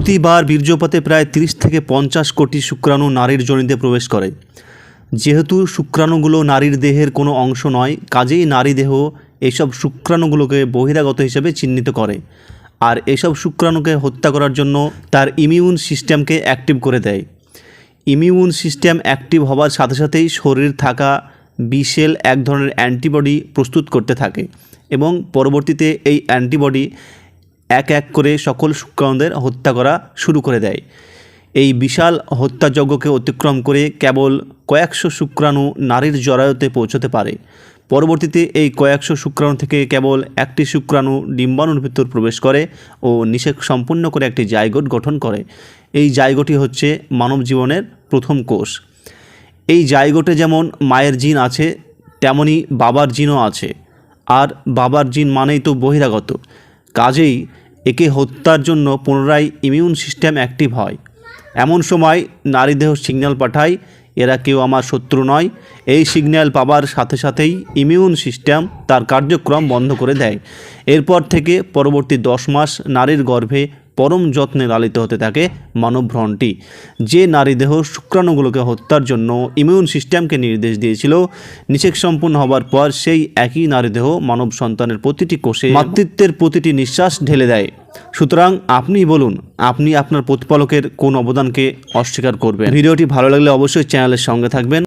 প্রতিবার বীর্যপাতে প্রায় তিরিশ থেকে পঞ্চাশ কোটি শুক্রাণু নারীর যোনিতে প্রবেশ করে। যেহেতু শুক্রাণুগুলো নারীর দেহের কোনো অংশ নয়, কাজেই নারী দেহ এইসব শুক্রাণুগুলোকে বহিরাগত হিসেবে চিহ্নিত করে। আর এসব শুক্রাণুকে হত্যা করার জন্য তার ইমিউন সিস্টেমকে অ্যাক্টিভ করে দেয়। ইমিউন সিস্টেম অ্যাক্টিভ হওয়ার সাথে সাথেই শরীর থাকা বিশেল এক ধরনের অ্যান্টিবডি প্রস্তুত করতে থাকে এবং পরবর্তীতে এই অ্যান্টিবডি এক এক করে সকল শুক্রাণুদের হত্যা করা শুরু করে দেয়। এই বিশাল হত্যাযজ্ঞকে অতিক্রম করে কেবল কয়েকশো শুক্রাণু নারীর জরায়ুতে পৌঁছতে পারে। পরবর্তীতে এই কয়েকশো শুক্রাণু থেকে কেবল একটি শুক্রাণু ডিম্বাণুর ভিতর প্রবেশ করে ও নিষেক সম্পূর্ণ করে একটি জায়গোট গঠন করে। এই জায়গোটি হচ্ছে মানব জীবনের প্রথম কোষ। এই জায়গোটে যেমন মায়ের জিন আছে, তেমনি বাবার জিনও আছে। আর বাবার জিন মানেই তো বহিরাগত। কাজেই একে হত্যার জন্য পুনরায় ইমিউন সিস্টেম অ্যাক্টিভ হয়। এমন সময় নারীদেহ সিগন্যাল পাঠায়, এরা কেউ আমার শত্রু নয়। এই সিগন্যাল পাবার সাথে সাথেই ইমিউন সিস্টেম তার কার্যক্রম বন্ধ করে দেয়। এরপর থেকে পরবর্তী দশ মাস নারীর গর্ভে পরম যত্নে লালিত হতে থাকে মানবভ্রণটি। যে নারী দেহ শুক্রাণুগুলোকে হত্যার জন্য ইমিউন সিস্টেমকে নির্দেশ দিয়েছিল নিষেক সম্পূর্ণ হবার পর সেই একই নারী দেহ মানব সন্তানের প্রতিটি কোষে মাতৃত্বের প্রতিটি নিঃশ্বাস ঢেলে দেয়। সুতরাং আপনি বলুন, আপনি আপনার প্রতিপালকের কোন অবদানকে অস্বীকার করবেন। ভিডিওটি ভালো লাগলে অবশ্যই চ্যানেলের সঙ্গে থাকবেন।